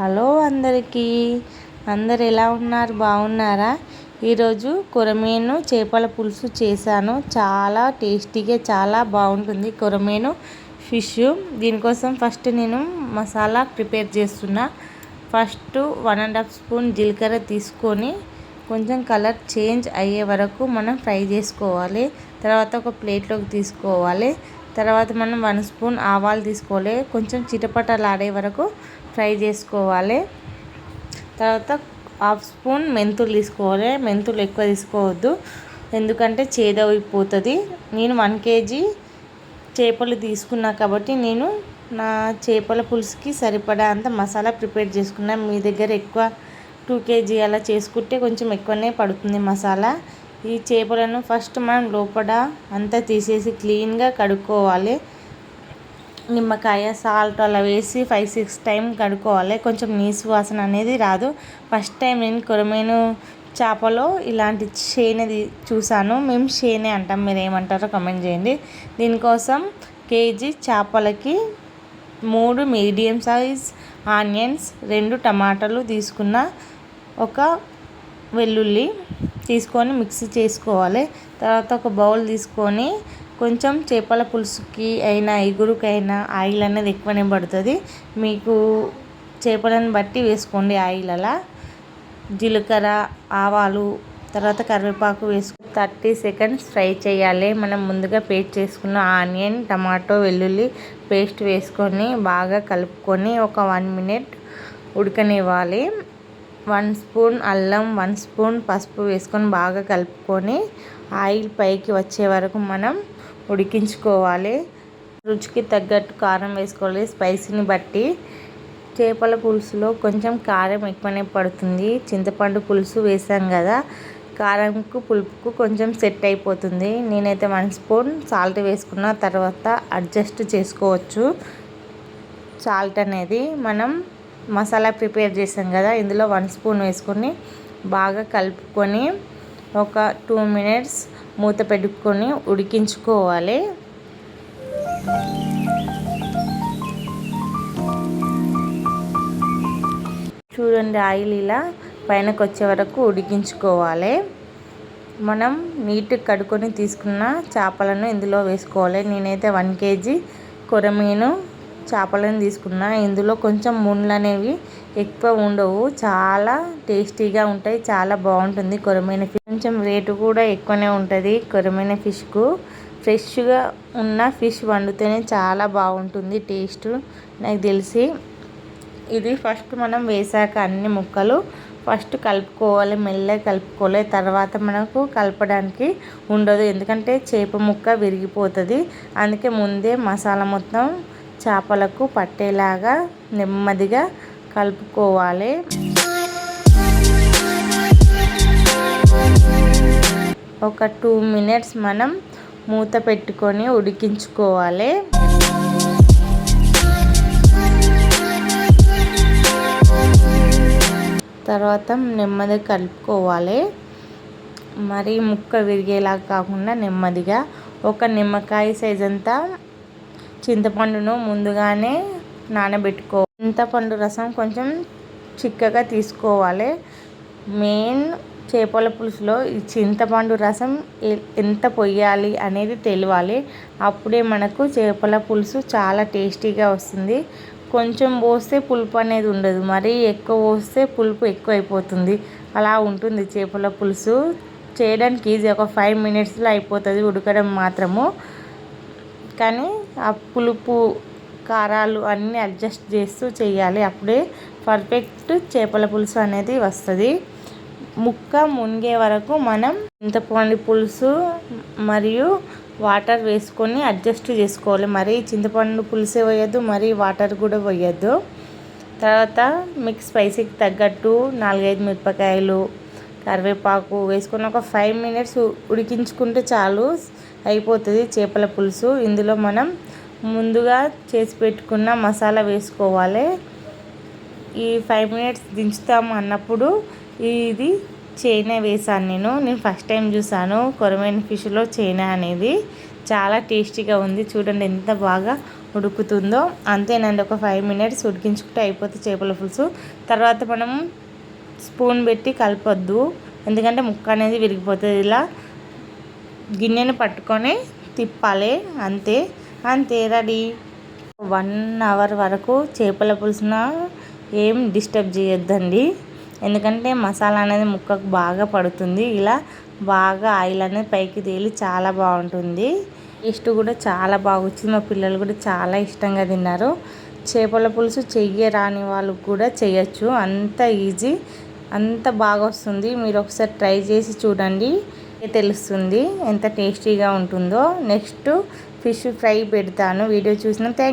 Hello అందరికీ. అందరు ఎలా ఉన్నారు? బాగున్నారా? ఈరోజు కొరమేను చేపల పులుసు చేశాను. చాలా టేస్టీగా చాలా బాగుంటుంది కొరమేను ఫిష్. దీనికోసం ఫస్ట్ నేను మసాలా ప్రిపేర్ చేస్తున్నా. First one and half spoon జీలకర్ర తీసుకొని కొంచెం కలర్ చేంజ్ అయ్యే వరకు మనం ఫ్రై చేసుకోవాలి. తర్వాత ఒక ప్లేట్లోకి తీసుకోవాలి. తర్వాత మనం వన్ స్పూన్ ఆవాలు తీసుకోవాలి. కొంచెం చిటపటలాడే వరకు ఫ్రై చేసుకోవాలి. తర్వాత హాఫ్ స్పూన్ మెంతులు తీసుకోవాలి. మెంతులు ఎక్కువ తీసుకోవద్దు. ఎందుకంటే చేదైపోతుంది నేను వన్ కేజీ చేపలు తీసుకున్నా కాబట్టి నేను నా చేపల పులుసుకి సరిపడా అంత మసాలా ప్రిపేర్ చేసుకున్నా. మీ దగ్గర ఎక్కువ టూ కేజీ అలా చేసుకుంటే కొంచెం ఎక్కువనే పడుతుంది మసాలా. ఈ చేపలను ఫస్ట్ మనం లోపల అంతా తీసేసి క్లీన్గా కడుక్కోవాలి. నిమ్మకాయ సాల్ట్ అలా వేసి ఫైవ్ సిక్స్ టైం కడుక్కోవాలి. కొంచెం నీసు వాసన అనేది రాదు. ఫస్ట్ టైం నేను కొరమేను చేపలో ఇలాంటి చేనేది చూసాను. మేము చేనే అంటాం. మీరు ఏమంటారో కమెంట్ చేయండి. దీనికోసం కేజీ చేపలకి మూడు మీడియం సైజ్ ఆనియన్స్ రెండు టమాటాలు తీసుకున్న ఒక వెల్లుల్లి తీసుకొని మిక్సీ చేసుకోవాలి. తర్వాత ఒక బౌల్ తీసుకొని కొంచెం చేపల పులుసుకి అయినా ఎగురుకైనా ఆయిల్ అనేది ఎక్కువనే పడుతుంది. మీకు చేపలను బట్టి వేసుకోండి ఆయిల్ అలా జీలకర్ర ఆవాలు తర్వాత కరివేపాకు వేసుకు థర్టీ సెకండ్స్ ఫ్రై చేయాలి. మనం ముందుగా పేస్ట్ చేసుకున్న ఆనియన్ టమాటో వెల్లుల్లి పేస్ట్ వేసుకొని బాగా కలుపుకొని ఒక వన్ మినిట్ ఉడకనివ్వాలి. వన్ స్పూన్ అల్లం వన్ స్పూన్ పసుపు వేసుకొని బాగా కలుపుకొని ఆయిల్ పైకి వచ్చే వరకు మనం ఉడికించుకోవాలి. రుచికి తగ్గట్టు కారం వేసుకోవాలి. స్పైసీని బట్టి చేపల పులుసులో కొంచెం కారం ఎక్కువనే పడుతుంది. చింతపండు పులుసు వేసాం కదా కారంకు పులుపుకు కొంచెం సెట్ అయిపోతుంది. నేనైతే వన్ స్పూన్ సాల్ట్ వేసుకున్న తర్వాత అడ్జస్ట్ చేసుకోవచ్చు. సాల్ట్ అనేది మనం మసాలా ప్రిపేర్ చేసాం కదా ఇందులో వన్ స్పూన్ వేసుకొని బాగా కలుపుకొని ఒక టూ మినిట్స్ మూత పెట్టుకొని ఉడికించుకోవాలి. చూడండి ఆయిల్ ఇలా పైనకు వచ్చే వరకు ఉడికించుకోవాలి. మనం నీట్ కడుక్కొని తీసుకున్న చేపలను ఇందులో వేసుకోవాలి. నేనైతే వన్ కేజీ కొరమీను చేపలను తీసుకున్నా. ఇందులో కొంచెం ముళ్ళు అనేవి ఎక్కువ ఉండవు. చాలా టేస్టీగా ఉంటాయి. చాలా బాగుంటుంది కొరమైన ఫిష్ కొంచెం రేటు కూడా ఎక్కువనే ఉంటుంది కొరమైన ఫిష్కు ఫ్రెష్గా ఉన్న ఫిష్ వండితేనే చాలా బాగుంటుంది టేస్ట్ నాకు తెలిసి ఇది ఫస్ట్ మనం వేసాక అన్ని ముక్కలు ఫస్ట్ కలుపుకోవాలి. మెల్లగా కలుపుకోవాలి. తర్వాత మనకు కలపడానికి ఉండదు. ఎందుకంటే చేప ముక్క విరిగిపోతుంది. అందుకే ముందే మసాలా మొత్తం చేపలకు పట్టేలాగా నెమ్మదిగా కలుపుకోవాలి. ఒక టూ మినిట్స్ మనం మూత పెట్టుకొని ఉడికించుకోవాలి. తర్వాత నెమ్మదిగా కలుపుకోవాలి. మరి ముక్క విరిగేలా కాకుండా నెమ్మదిగా ఒక నిమ్మకాయ సైజ్ అంతా చింతపండును ముందుగానే నానబెట్టుకో చింతపండు రసం కొంచెం చిక్కగా తీసుకోవాలి. మెయిన్ చేపల పులుసులో ఈ చింతపండు రసం ఎంత పొయ్యాలి అనేది తెలియాలి అప్పుడే మనకు చేపల పులుసు చాలా టేస్టీగా వస్తుంది. కొంచెం పోస్తే పులుపు అనేది ఉండదు. మరీ ఎక్కువ పోస్తే పులుపు ఎక్కువ అయిపోతుంది అలా ఉంటుంది చేపల పులుసు. చేయడానికి ఈజీ ఒక ఫైవ్ మినిట్స్లో అయిపోతుంది ఉడకడం మాత్రము. కానీ ఆ పులుపు కారాలు అన్నీ అడ్జస్ట్ చేస్తూ చేయాలి. అప్పుడే పర్ఫెక్ట్ చేపల పులుసు అనేది వస్తుంది. ముక్క మునిగే వరకు మనం చింతపండు పులుసు మరియు వాటర్ వేసుకొని అడ్జస్ట్ చేసుకోవాలి. మరి చింతపండు పులుసే పోయొద్దు మరి వాటర్ కూడా పోయొద్దు. తర్వాత మీకు స్పైసీకి తగ్గట్టు నాలుగైదు మిరపకాయలు కరివేపాకు వేసుకొని ఒక ఫైవ్ మినిట్స్ ఉడికించుకుంటే చాలు అయిపోతుంది చేపల పులుసు. ఇందులో మనం ముందుగా చేసి పెట్టుకున్న మసాలా వేసుకోవాలి. ఈ ఫైవ్ మినిట్స్ దించుతాము అన్నప్పుడు ఇది చైనా వేసాను నేను. నేను ఫస్ట్ టైం చూసాను. కొరమైన ఫిష్లో చైనా అనేది చాలా టేస్టీగా ఉంది. చూడండి ఎంత బాగా ఉడుకుతుందో. అంతేనండి ఒక ఫైవ్ మినిట్స్ ఉడికించుకుంటే అయిపోతే చేపల పులుసు. తర్వాత మనం స్పూన్ పెట్టి కలపొద్దు. ఎందుకంటే ముక్క అనేది విరిగిపోతుంది. ఇలా గిన్నెను పట్టుకొని తిప్పాలి. అంతే. అంతే రెడీ. వన్ అవర్ వరకు చేపల పులుసున ఏం డిస్టర్బ్ చేయొద్దండి. ఎందుకంటే మసాలా అనేది ముక్కకు బాగా పడుతుంది. ఇలా బాగా ఆయిల్ అనేది పైకి తేలి చాలా బాగుంటుంది. టేస్ట్ కూడా చాలా బాగా వచ్చింది మా పిల్లలు కూడా చాలా ఇష్టంగా తిన్నారు. చేపల పులుసు చెయ్యరాని వాళ్ళు కూడా చేయొచ్చు అంత ఈజీ అంత బాగా వస్తుంది మీరు ఒకసారి ట్రై చేసి చూడండి. తెలుస్తుంది ఎంత టేస్టీగా ఉంటుందో. నెక్స్ట్ ఫిష్ ఫ్రై పెడతాను. వీడియో చూసిన థ్యాంక్